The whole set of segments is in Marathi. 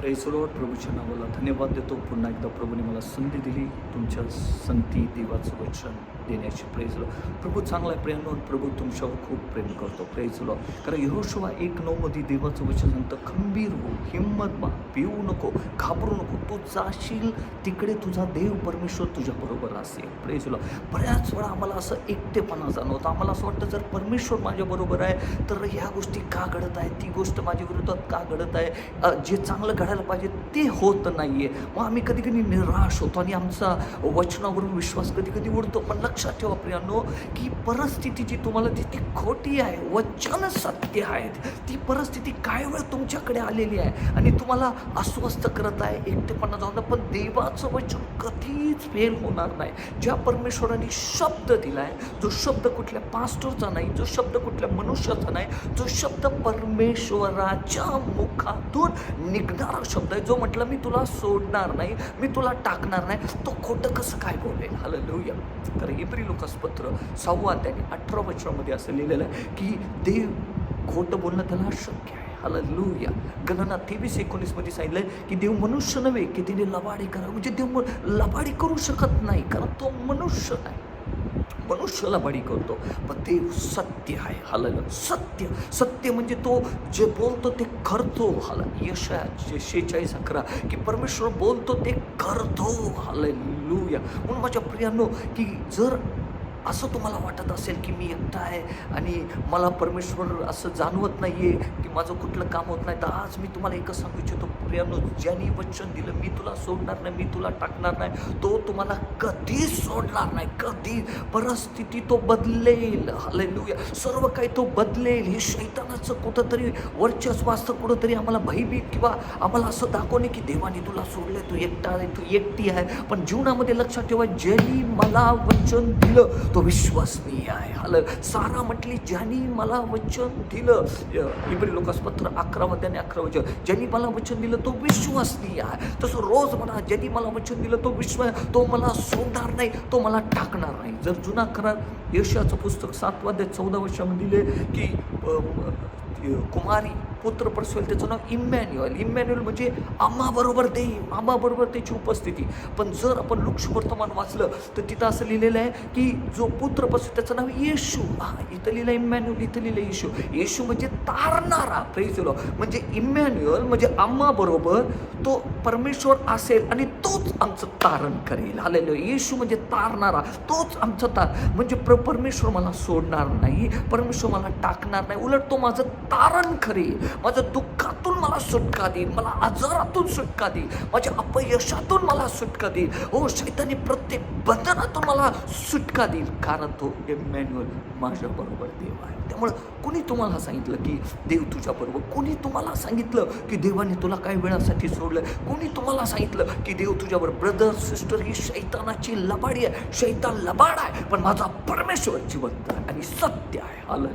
प्रेसलोड प्रभूच्या नावाला धन्यवाद देतो. पुन्हा एकदा प्रभूने मला संधी दिली. तुमच्या संगती देवाचं वचन. देण्याची. प्रेझलो प्रभू चांगला आहे प्रेम प्रभू तुमच्यावर खूप प्रेम करतो. प्रेझलो कारण यहोशवा एक नऊमध्ये देवाचं वचन सांगतं खंबीर हो हिंमत मा पिऊ नको घाबरू नको. तू जाशील तिकडे तुझा देव परमेश्वर तुझ्या बरोबर असेल. प्रेझलो बऱ्याच वेळा आम्हाला असं एकटेपणा जाणवतं. आम्हाला असं वाटतं जर परमेश्वर माझ्या बरोबर आहे तर ह्या गोष्टी का घडत आहे ती गोष्ट माझ्या विरोधात का घडत आहे? जे चांगलं घडायला पाहिजे ते होत नाही आहे मग आम्ही कधी कधी निराश होतो आणि आमचा वचनावरून विश्वास कधी कधी उडतो. पण लक्षात ठेवा प्रियांनो की परिस्थिती जी तुम्हाला ती खोटी आहे वचन सत्य आहेत. ती परिस्थिती काय वेळ तुमच्याकडे आलेली आहे आणि तुम्हाला अस्वस्थ करत आहे एकटेपणा जाऊन पण देवाचं वचन कधीच फेल होणार नाही. ज्या परमेश्वराने शब्द दिला आहे जो शब्द कुठल्या पास्टरचा नाही जो शब्द कुठल्या मनुष्याचा नाही जो शब्द परमेश्वराच्या मुखातून निघणारा शब्द आहे जो म्हटलं मी तुला सोडणार नाही मी तुला टाकणार नाही तो खोटं कसं काय बोलेल? हालेलुया तर इब्री लोकासपत्र सहावा त्याने अठरा वचनामध्ये असं लिहिलेलं आहे की देव खोटं बोलणं त्याला अशक्य आहे. हालेलुया गणना तेवीस एकोणीसमध्ये सांगितलं की देव मनुष्य नव्हे की तिने लबाडी करा म्हणजे देव लबाडी करू शकत नाही कारण तो मनुष्य नाही. मनुष्याला बळी करतो. पण देव सत्य आहे. हाल सत्य. सत्य म्हणजे तो जे बोलतो ते करतो. हाल यश शेहेचाळीस अकरा की परमेश्वर बोलतो ते करतो. हालेलुया म्हणून माझ्या प्रियांनो की जर असं तुम्हाला वाटत असेल की मी एकटा आहे आणि मला परमेश्वर असं जाणवत नाही आहे की माझं कुठलं काम होत नाही तर आज मी तुम्हाला एकच सांगू इच्छितो प्रियानो ज्यांनी वचन दिलं मी तुला सोडणार नाही मी तुला टाकणार नाही तो तुम्हाला कधीच सोडणार नाही कधी. परिस्थिती तो बदलेल. हालेलुया सर्व काही तो बदलेल. हे शैतानाचं कुठंतरी वर्चस्व असतं कुठंतरी आम्हाला भयभीत किंवा आम्हाला असं दाखवणे की देवाने तुला सोडलं तू एकटा आहे तू एकटी आहे. पण जीवनामध्ये लक्षात ठेवा ज्यांनी मला वचन दिलं तो विश्वसनीय आहे. आलं सारा म्हटली ज्यांनी मला वचन दिलं इब्री लोकासपत्र अकरा त्याने अकरा वचन ज्यांनी मला वचन दिलं तो विश्वसनीय आहे. तसं रोज म्हणा ज्यांनी मला वचन दिलं तो विश्व तो मला सोडणार नाही तो मला टाकणार नाही. जर जुना करार यशाचं पुस्तक सातवाद्या चौदा वर्षामध्ये दिले की कुमारी पुत्र प्रसवेल त्याचं नाव इमॅन्युअल इमॅन्युअल म्हणजे आम्हाबरोबर देव आम्हाबरोबर त्याची उपस्थिती. पण जर आपण लुक्ष वर्तमान वाचलं तर तिथं असं लिहिलेलं आहे की जो पुत्र प्रसवेल त्याचं नाव येशू. हा इथं लिहिलं इमॅन्युअल इथं लिहिलं येशू. येशू म्हणजे तारणारा प्रेज म्हणजे इमॅन्युअल म्हणजे आम्हाबरोबर तो परमेश्वर असेल आणि तोच आमचं तारण करेल. आलेलो येशू म्हणजे तारणारा तोच आमचं तार. म्हणजे प्र परमेश्वर मला सोडणार नाही परमेश्वर मला टाकणार नाही उलट तो माझं तारण करेल. माझ्या दुःखातून मला सुटका देईल मला आजारातून सुटका देईल माझ्या अपयशातून मला सुटका देईल हो शैतानी प्रत्येक बंधनातून मला सुटका देईल. कारण तो इमॅन्युअल माझ्याबरोबर देव आहे. त्यामुळं कोणी तुम्हाला सांगितलं की देव तुझ्याबरोबर कोणी तुम्हाला सांगितलं की देवाने तुला काही वेळासाठी सोडलं? कोणी तुम्हाला सांगितलं की देव तुझ्याबरोबर ब्रदर सिस्टर ही शैतानाची लबाडी आहे? शैतान लबाड आहे पण माझा परमेश्वर जिवंत आहे आणि सत्य आहे. आलं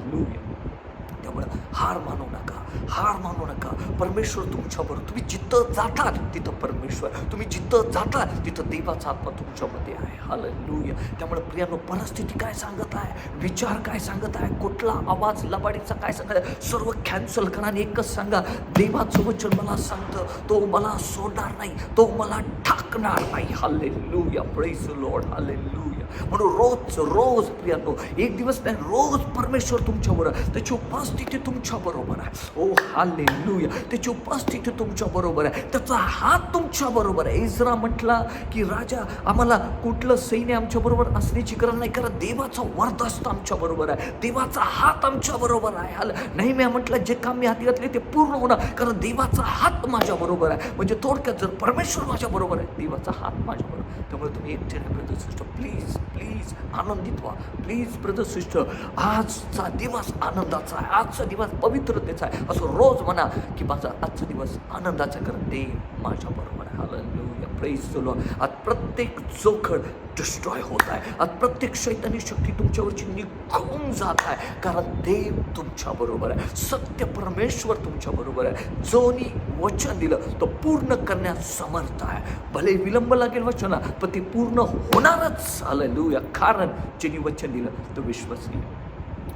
हार मानू नका हार मानू नका. परमेश्वर तुमच्यावर तुम्ही जिथं जातात तिथं परमेश्वर. तुम्ही जिथं जातात तिथं देवाचा आत्मा तुमच्यामध्ये आहे. हालेलुया त्यामुळे प्रियानो परिस्थिती काय सांगत आहे? विचार काय सांगत आहे? कुठला आवाज लबाडीचा काय सांगत आहे? सर्व कॅन्सल करा आणि एकच सांगा देवाचं वचन मला सांगतं तो मला सोडणार नाही तो मला ठाकणार नाही. हालेलुया प्रेस लॉर्ड हालेलुया म्हणून रोज रोज प्रियानो एक दिवस नाही रोज परमेश्वर तुमच्यावर त्याची उपस्थिती तुमच्या बरोबर आहे. ओ हाले लुया त्याची उपस्थिती तुमच्या बरोबर आहे. त्याचा हात तुमच्या बरोबर आहे. इजरा म्हटला की राजा आम्हाला कुठलं सैन्य आमच्या बरोबर असण्याची गरज नाही. कारण देवाचा वरदस्त आमच्या बरोबर आहे. देवाचा हात आमच्या बरोबर आहे. हाल नाही मी म्हटलं जे काम मी हाती घातले ते पूर्ण होणार कारण देवाचा हात माझ्या बरोबर आहे. म्हणजे थोडक्यात जर परमेश्वर माझ्या बरोबर आहे देवाचा हात माझ्या बरोबर त्यामुळे तुम्ही एकटे नाही ब्रदर सिस्टर. प्लीज प्लीज आनंदित व्हा. Please brother sister. आजचा दिवस आनंदाचा आहे. आजचा दिवस पवित्रतेचा आहे. असं रोज म्हणा की माझा आजचा दिवस आनंदाचा कर कारण देव माझ्या बरोबर हालेलुया प्रेज द आज प्रत्येक जोखड डिस्ट्रॉय होत आहे. आज प्रत्येक शैतानी शक्ती तुमच्यावरची निघून जात आहे. कारण देव तुमच्या बरोबर आहे. सत्य परमेश्वर तुमच्या बरोबर आहे जोनी वचन दिलं तो पूर्ण करण्यास समर्थ आहे. भले विलंब लागेल वचना पण ते पूर्ण होणारच. हालेलुया कारण ज्यांनी वचन दिलं तो विश्वसनीय.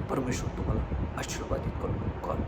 परमेश्वर तुम्हाला আশীর্বাদিত করুন। গড